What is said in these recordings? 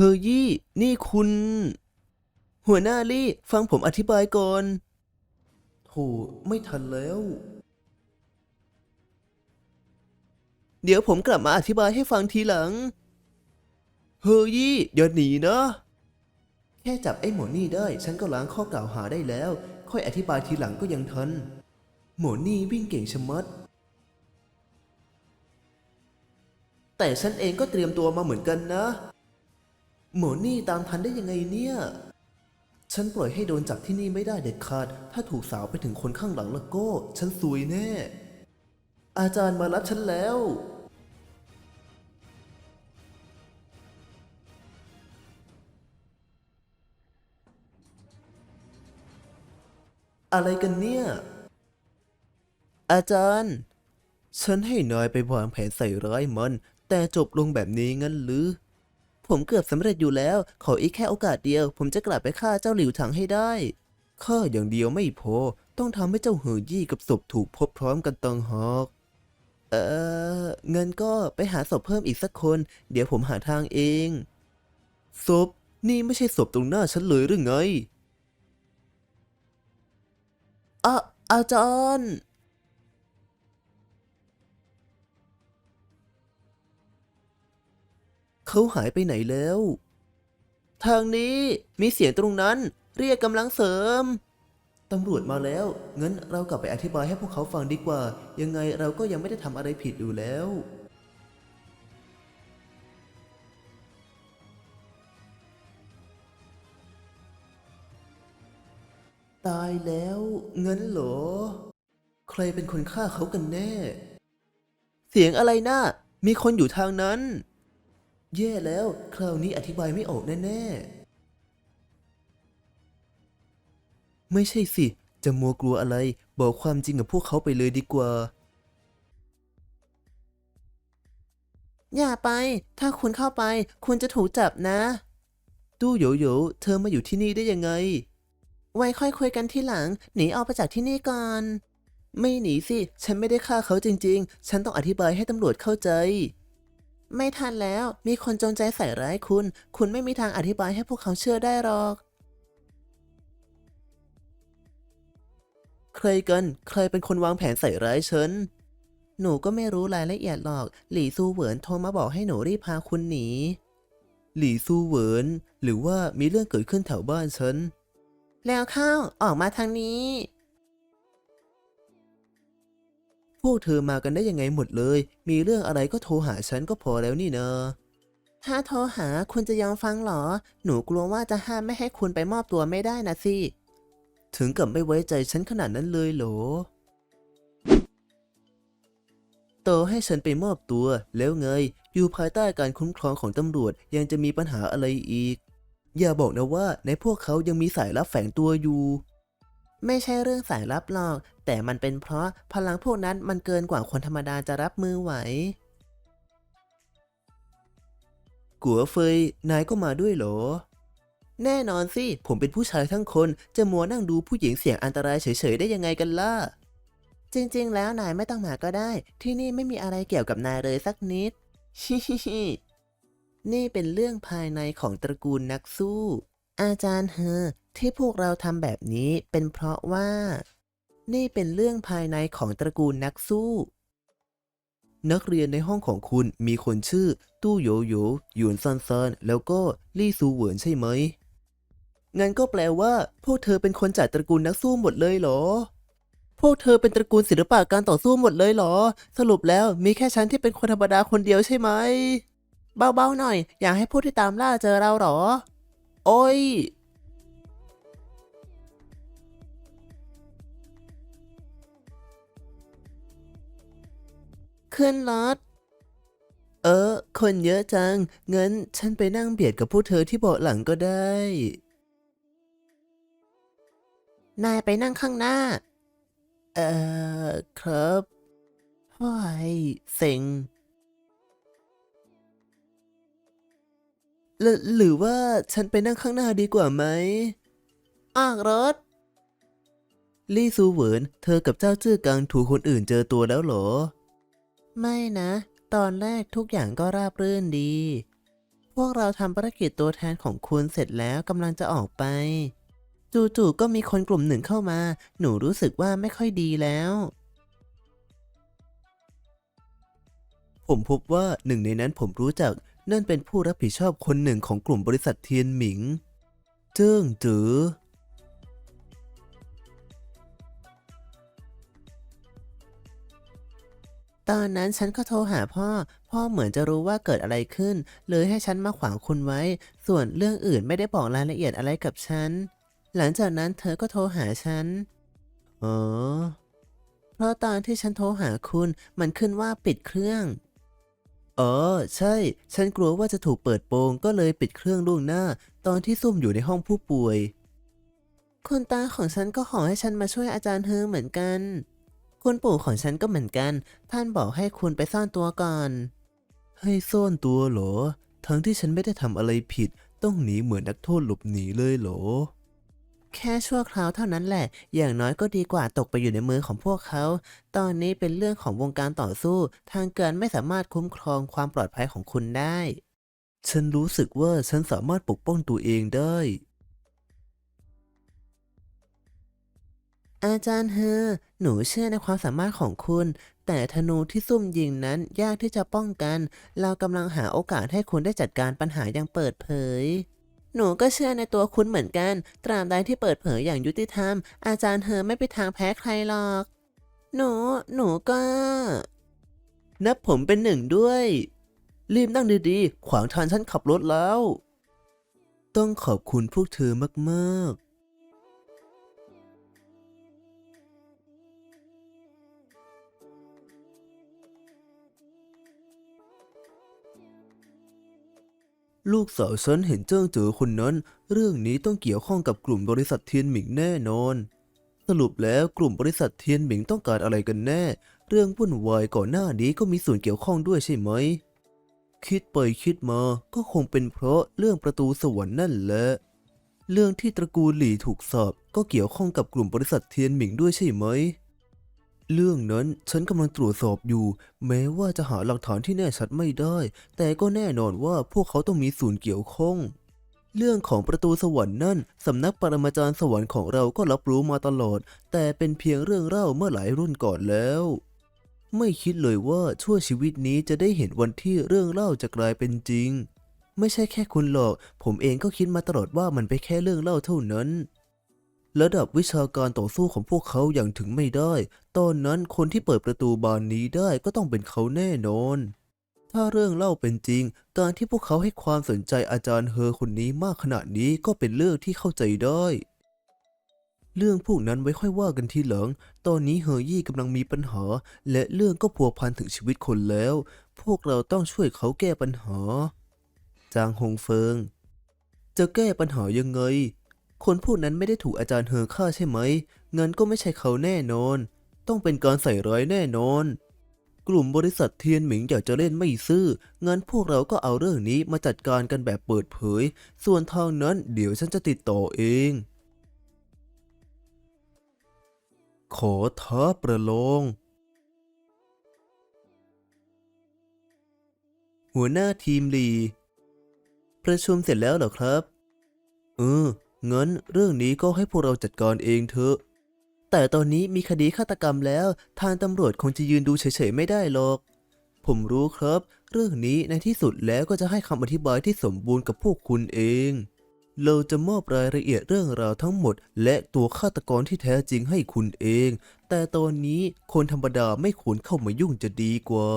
เฮอยี่ นี่คุณ หัวหน้าลี่ ฟังผมอธิบายก่อนโถไม่ทันแล้ว เดี๋ยวผมกลับมาอธิบายให้ฟังทีหลัง เฮอยี่อย่าหนีนะ แค่จับไอ้หมอนี่ได้ ฉันก็ล้างข้อกล่าวหาได้แล้ว ค่อยอธิบายทีหลังก็ยังทัน หมอนี่วิ่งเก่งชะมัด แต่ฉันเองก็เตรียมตัวมาเหมือนกันนะ หมอนี่ตามทันได้ยังไงเนี่ย ฉันปล่อยให้โดนจับที่นี่ไม่ได้เด็ดขาด ถ้าถูกสาวไปถึงคนข้างหลังแล้วก็ ฉันซวยแน่ อาจารย์มารับฉันแล้ว อะไรกันเนี่ย อาจารย์ ฉันให้นายไปวางแผนใส่ร้ายมัน แต่จบลงแบบนี้งั้นหรือ ผมเกือบสำเร็จอยู่แล้ว ขออีกแค่โอกาสเดียว ผมจะกลับไปฆ่าเจ้าหลิวถังให้ได้ฆ่าอย่างเดียวไม่พอ ต้องทำให้เจ้าเหอยี่กับศพถูกพบพร้อมกันต่างหากเออเงินก็ไปหาศพเพิ่มอีกสักคน เดี๋ยวผมหาทางเอง ศพ นี่ไม่ใช่ศพตรงหน้าฉันเลยหรือไงอะอาจารย์ เขาหายไปไหนแล้ว ทางนี้มีเสียงตรงนั้น เรียกกำลังเสริม ตำรวจมาแล้ว งั้นเรากลับไปอธิบายให้พวกเขาฟังดีกว่า ยังไงเราก็ยังไม่ได้ทำอะไรผิดอยู่แล้ว ตายแล้วเงั้นเหรอ ใครเป็นคนฆ่าเขากันแน่ เสียงอะไรนะ่ะมีคนอยู่ทางนั้น แย่แล้ว คราวนี้อธิบายไม่ออกแน่ๆ ไม่ใช่สิ จะมัวกลัวอะไร บอกความจริงกับพวกเขาไปเลยดีกว่า อย่าไป ถ้าคุณเข้าไป คุณจะถูกจับนะ ตู้โยโยเธอมาอยู่ที่นี่ได้ยังไง ไว้ค่อยคุยกันที่หลัง หนีออกไปจากที่นี่ก่อน ไม่หนีสิ ฉันไม่ได้ฆ่าเขาจริง ๆ ฉันต้องอธิบายให้ตำรวจเข้าใจ ไม่ทันแล้ว มีคนจงใจใส่ร้ายคุณ คุณไม่มีทางอธิบายให้พวกเขาเชื่อได้หรอก ใครกัน ใครเป็นคนวางแผนใส่ร้ายฉัน หนูก็ไม่รู้รายละเอียดหรอก หลี่ซูเหวินโทรมาบอกให้หนูรีบพาคุณหนี หลี่ซูเหวิน หรือว่ามีเรื่องเกิดขึ้นแถวบ้านฉัน แล้วเข้า ออกมาทางนี้ วกเธอมากันได้ยังไงหมดเลย มีเรื่องอะไรก็โทรหาฉันก็พอแล้วนี่เนอะถ้าโทรหาคุณจะยอมฟังเหรอ หนูกลัวว่าจะห้ามไม่ให้คุณไปมอบตัวไม่ได้นะสิ ถึงกับไม่ไว้ใจฉันขนาดนั้นเลยเหรอต่อให้ฉันไปมอบตัวแล้วไง อยู่ภายใต้การคุ้มครองของตำรวจยังจะมีปัญหาอะไรอีก อย่าบอกนะว่าในพวกเขายังมีสายลับแฝงตัวอยู่ ไม่ใช่เรื่องสายลับหรอก แต่มันเป็นเพราะพลังพวกนั้นมันเกินกว่าคนธรรมดาจะรับมือไหว กัวเฟย นายก็มาด้วยเหรอ แน่นอนสิ ผมเป็นผู้ชายทั้งคน จะมัวนั่งดูผู้หญิงเสี่ยงอันตรายเฉยๆได้ยังไงกันล่ะ จริงๆ แล้วนายไม่ต้องมาก็ได้ ที่นี่ไม่มีอะไรเกี่ยวกับนายเลยสักนิด ฮิฮิฮินี่เป็นเรื่องภายในของตระกูลนักสู้ อาจารย์เฮอ ที่พวกเราทำแบบนี้เป็นเพราะว่า นี่เป็นเรื่องภายในของตระกูลนักสู้ นักเรียนในห้องของคุณมีคนชื่อ ตู้โยโยหยวนซันซานแล้วก็ลี่ซูเหวินใช่ไหมงั้นก็แปลว่า พวกเธอเป็นคนจากตระกูลนักสู้หมดเลยเหรอ พวกเธอเป็นตระกูลศิลปะการต่อสู้หมดเลยเหรอ สรุปแล้วมีแค่ฉันที่เป็นคนธรรมดาคนเดียวใช่ไหม เบาๆหน่อย อยากให้ผู้ที่ตามล่าเจอเราเหรอ โอ้ย ขึ้นรถ เออ คนเยอะจัง งั้นฉันไปนั่งเบียดกับพวกเธอที่เบาะหลังก็ได้ นายไปนั่งข้างหน้า เออครับโอ้ยเซ็งหรือหรือว่าฉันไปนั่งข้างหน้าดีกว่าไหมออกรถ ลี่ซูเหวิน เธอกับเจ้าจื้อกังถูกคนอื่นเจอตัวแล้วเหรอ ไม่นะ ตอนแรกทุกอย่างก็ราบรื่นดี พวกเราทำภารกิจตัวแทนของคุณเสร็จแล้วกำลังจะออกไป จู่ๆก็มีคนกลุ่มหนึ่งเข้ามา หนูรู้สึกว่าไม่ค่อยดีแล้ว ผมพบว่าหนึ่งในนั้นผมรู้จัก นั่นเป็นผู้รับผิดชอบคนหนึ่งของกลุ่มบริษัทเทียนหมิง เจิ้งจือ ตอนนั้นฉันก็โทรหาพ่อ พ่อเหมือนจะรู้ว่าเกิดอะไรขึ้น เลยให้ฉันมาขวางคุณไว้ ส่วนเรื่องอื่นไม่ได้บอกรายละเอียดอะไรกับฉัน หลังจากนั้นเธอก็โทรหาฉัน อ๋อ เพราะตอนที่ฉันโทรหาคุณ มันขึ้นว่าปิดเครื่องอ๋อใช่ ฉันกลัวว่าจะถูกเปิดโปงก็เลยปิดเครื่องล่วงหน้า ตอนที่ซุ่มอยู่ในห้องผู้ป่วย คุณตาของฉันก็ขอให้ฉันมาช่วยอาจารย์เฮอเหมือนกัน คุณปู่ของฉันก็เหมือนกัน ท่านบอกให้คุณไปซ่อนตัวก่อน ให้ซ่อนตัวเหรอ ทั้งที่ฉันไม่ได้ทำอะไรผิด ต้องหนีเหมือนนักโทษหลบหนีเลยเหรอ แค่ชั่วคราวเท่านั้นแหละ อย่างน้อยก็ดีกว่าตกไปอยู่ในมือของพวกเขา ตอนนี้เป็นเรื่องของวงการต่อสู้ ทางการไม่สามารถคุ้มครองความปลอดภัยของคุณได้ ฉันรู้สึกว่าฉันสามารถปกป้องตัวเองได้ อาจารย์เฮอ หนูเชื่อในความสามารถของคุณ แต่ธนูที่ซุ่มยิงนั้นยากที่จะป้องกัน เรากำลังหาโอกาสให้คุณได้จัดการปัญหาอย่างเปิดเผย หนูก็เชื่อในตัวคุณเหมือนกัน ตราบใดที่เปิดเผยอย่างยุติธรรม อาจารย์เฮอไม่ไปทางแพ้ใครหรอก หนู หนูก็ นับผมเป็นหนึ่งด้วย รีบนั่งดีๆ ขวางทางฉันขับรถแล้ว ต้องขอบคุณพวกเธอมากๆ ลูกสาวฉันเห็นเจิ้งเจอคนนั้น เรื่องนี้ต้องเกี่ยวข้องกับกลุ่มบริษัทเทียนหมิงแน่นอน สรุปแล้วกลุ่มบริษัทเทียนหมิงต้องการอะไรกันแน่ เรื่องวุ่นวายก่อนหน้านี้ก็มีส่วนเกี่ยวข้องด้วยใช่ไหม คิดไปคิดมาก็คงเป็นเพราะเรื่องประตูสวรรค์นั่นแหละ เรื่องที่ตระกูลหลี่ถูกสอบก็เกี่ยวข้องกับกลุ่มบริษัทเทียนหมิงด้วยใช่ไหม เรื่องนั้นฉันกำลังตรวจสอบอยู่ แม้ว่าจะหาหลักฐานที่แน่ชัดไม่ได้ แต่ก็แน่นอนว่าพวกเขาต้องมีส่วนเกี่ยวข้อง เรื่องของประตูสวรรค์นั่นสำนักปรมาจารย์สวรรค์ของเราก็รับรู้มาตลอด แต่เป็นเพียงเรื่องเล่าเมื่อหลายรุ่นก่อนแล้ว ไม่คิดเลยว่าชั่วชีวิตนี้จะได้เห็นวันที่เรื่องเล่าจะกลายเป็นจริง ไม่ใช่แค่คุณหรอก ผมเองก็คิดมาตลอดว่ามันเป็นแค่เรื่องเล่าเท่านั้น ระดับวิชาการต่อสู้ของพวกเขาอย่างถึงไม่ได้ ตอนนั้นคนที่เปิดประตูบานนี้ได้ก็ต้องเป็นเขาแน่นอน ถ้าเรื่องเล่าเป็นจริง การที่พวกเขาให้ความสนใจอาจารย์เฮอคนนี้มากขนาดนี้ก็เป็นเรื่องที่เข้าใจได้ เรื่องพวกนั้นไว้ค่อยว่ากันทีหลัง ตอนนี้เฮอยี่กำลังมีปัญหา และเรื่องก็พัวพันถึงชีวิตคนแล้ว พวกเราต้องช่วยเขาแก้ปัญหา จางฮงเฟิงจะแก้ปัญหายังไง คนผู้นั้นไม่ได้ถูกอาจารย์เฮอฆ่าใช่ไหม เงั้นก็ไม่ใช่เขาแน่นอน ต้องเป็นการใส่ร้ายแน่นอน กลุ่มบริษัทเทียนหมิงอยากจะเล่นไม่ซื่อ งั้นพวกเราก็เอาเรื่องนี้มาจัดการกันแบบเปิดเผย ส่วนทางนั้นเดี๋ยวฉันจะติดต่อเอง ขอท้าประลอง หัวหน้าทีมลี ประชุมเสร็จแล้วเหรอครับ เออ งั้นเรื่องนี้ก็ให้พวกเราจัดการเองเถอะ แต่ตอนนี้มีคดีฆาตกรรมแล้ว ทางตำรวจคงจะยืนดูเฉยๆไม่ได้หรอก ผมรู้ครับ เรื่องนี้ในที่สุดแล้วก็จะให้คำอธิบายที่สมบูรณ์กับพวกคุณเอง เราจะมอบรายละเอียดเรื่องราวทั้งหมด และตัวฆาตกรที่แท้จริงให้คุณเอง แต่ตอนนี้คนธรรมดาไม่ควรเข้ามายุ่งจะดีกว่า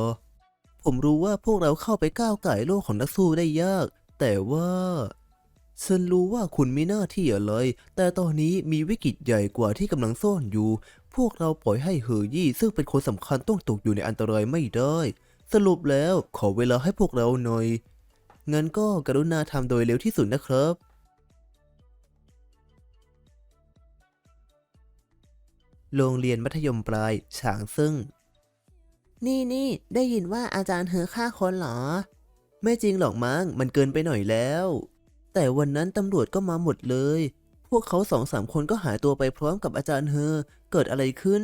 ผมรู้ว่าพวกเราเข้าไปก้าวไก่โลกของนักสู้ได้ยาก แต่ว่า ฉันรู้ว่าคุณมีหน้าที่อะไร แต่ตอนนี้มีวิกฤตใหญ่กว่าที่กำลังซ่อนอยู่ พวกเราปล่อยให้เฮอยี่ซึ่งเป็นคนสำคัญต้องตกอยู่ในอันตรายไม่ได้ สรุปแล้วขอเวลาให้พวกเราหน่อย งั้นก็กรุณาทำโดยเร็วที่สุดนะครับ โรงเรียนมัธยมปลายฉางซึ่ง นี่นี่ได้ยินว่าอาจารย์เฮอฆ่าคนเหรอ ไม่จริงหรอกมั้ง มันเกินไปหน่อยแล้ว แต่วันนั้นตำรวจก็มาหมดเลย พวกเขาสองสามคนก็หายตัวไปพร้อมกับอาจารย์เฮอ เกิดอะไรขึ้น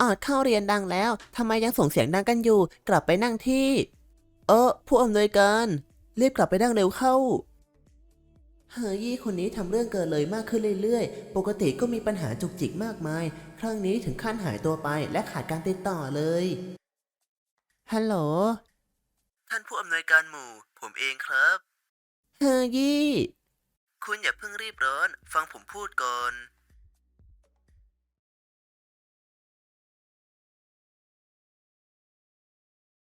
ออดเข้าเรียนดังแล้ว ทำไมยังส่งเสียงดังกันอยู่ กลับไปนั่งที่ เออ ผู้อำนวยการรีบกลับไปนั่งเร็วเข้า เฮอยี่คนนี้ทำเรื่องเกินเลยมากขึ้นเรื่อยๆ ปกติก็มีปัญหาจุกจิกมากมาย ครั้งนี้ถึงขั้นหายตัวไปและขาดการติดต่อเลย ฮัลโหล ท่านผู้อำนวยการหมู่ ผมเองครับ เฮอยี่ คุณอย่าเพิ่งรีบร้อน ฟังผมพูดก่อน